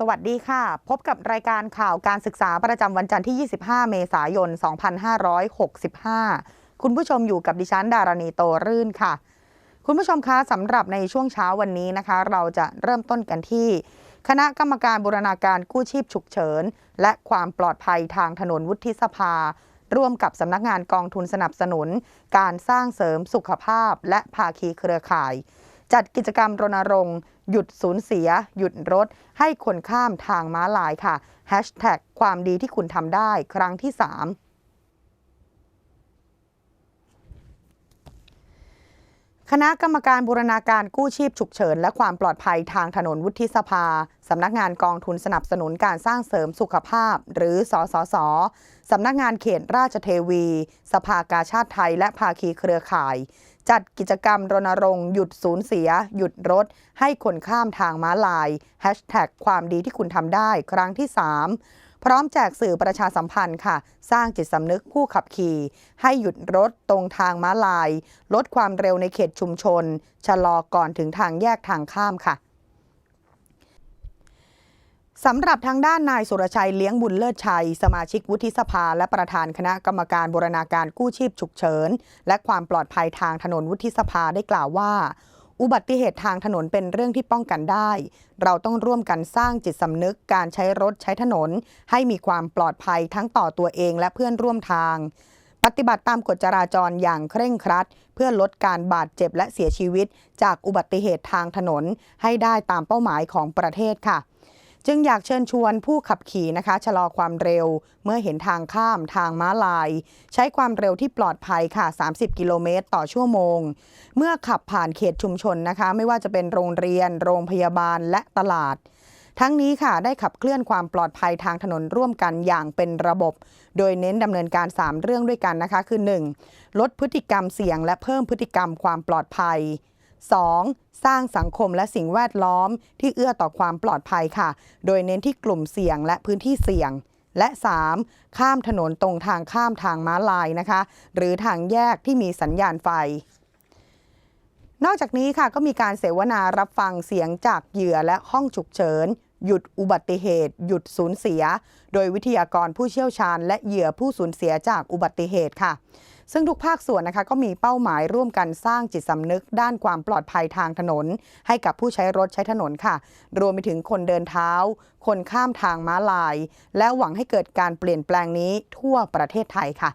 สวัสดีค่ะ พบกับรายการข่าวการศึกษาประจำวันจันทร์ที่ 25 เมษายน 2565 คุณผู้ชมอยู่กับดิฉันดารณีโตรื่นค่ะ คุณผู้ชมคะสำหรับในช่วงเช้าวันนี้นะคะ เราจะเริ่มต้นกันที่ คณะกรรมการบูรณาการกู้ชีพฉุกเฉิน และความปลอดภัยทางถนนวุฒิสภา ร่วมกับสำนักงานกองทุนสนับสนุน การสร้างเสริมสุขภาพและภาคีเครือข่าย จัดกิจกรรมรณรงค์ หยุดสูญเสีย หยุดรถ ให้คนข้ามทางม้าลายค่ะ Hashtag ความดีที่คุณทำได้ครั้งที่ 3 คณะกรรมการบูรณาการกู้ชีพฉุกเฉิน และความปลอดภัยทางถนนวุฒิสภา สำนักงานกองทุนสนับสนุนการสร้างเสริมสุขภาพ หรือสสส สำนักงานเขตราชเทวี สภากาชาติไทย และภาคีเครือข่าย จัดกิจกรรมรณรงค์หยุดสูญเสีย หยุดรถ ให้คนข้ามทางม้าลาย ความดีที่คุณทำได้ ครั้งที่ 3 พร้อมแจกสื่อประชาสัมพันธ์ค่ะ สร้างจิตสำนึกผู้ขับขี่ ให้หยุดรถตรงทางม้าลาย ลดความเร็วในเขตชุมชน ชะลอก่อนถึงทางแยกทางข้ามค่ะสำหรับทางด้านนายสุรชัยเลี้ยงบุญเลิศชัย สมาชิกวุฒิสภา และประธานคณะกรรมการบูรณาการกู้ชีพฉุกเฉิน และความปลอดภัยทางถนนวุฒิสภาได้กล่าวว่า อุบัติเหตุทางถนนเป็นเรื่องที่ป้องกันได้ เราต้องร่วมกันสร้างจิตสำนึกการใช้รถใช้ถนน ให้มีความปลอดภัยทั้งต่อตัวเองและเพื่อนร่วมทาง ปฏิบัติตามกฎจราจรอย่างเคร่งครัด เพื่อลดการบาดเจ็บและเสียชีวิต จากอุบัติเหตุทางถนนให้ได้ตามเป้าหมายของประเทศค่ะ จึงอยากเชิญชวนผู้ขับขี่นะคะ ชะลอความเร็ว เมื่อเห็นทางข้ามทางม้าลาย ใช้ความเร็วที่ปลอดภัยค่ะ 30 กิโลเมตรต่อชั่วโมง เมื่อขับผ่านเขตชุมชนนะคะ ไม่ว่าจะเป็นโรงเรียน โรงพยาบาลและตลาด ทั้งนี้ค่ะได้ขับเคลื่อนความปลอดภัยทางถนนร่วมกันอย่างเป็นระบบ โดยเน้นดำเนินการ 3 เรื่องด้วยกันนะคะ คือ 1. ลดพฤติกรรมเสี่ยง และเพิ่มพฤติกรรมความปลอดภัย 2. สร้างสังคมและสิ่งแวดล้อมที่เอื้อต่อความปลอดภัยค่ะ โดยเน้นที่กลุ่มเสี่ยงและพื้นที่เสี่ยง และ 3. ข้ามถนนตรงทางข้ามทางม้าลายนะคะ หรือทางแยกที่มีสัญญาณไฟ นอกจากนี้ค่ะก็มีการเสวนารับฟังเสียงจากเหยื่อและห้องฉุกเฉิน หยุดอุบัติเหตุ หยุดสูญเสีย โดยวิทยากรผู้เชี่ยวชาญ และเหยื่อผู้สูญเสียจากอุบัติเหตุค่ะ ซึ่งทุกภาคส่วนนะคะก็มีเป้าหมายร่วมกันสร้างจิตสำนึก ด้านความปลอดภัยทางถนน ให้กับผู้ใช้รถใช้ถนนค่ะ รวมไปถึงคนเดินเท้า คนข้ามทางม้าลาย และหวังให้เกิดการเปลี่ยนแปลงนี้ทั่วประเทศไทยค่ะ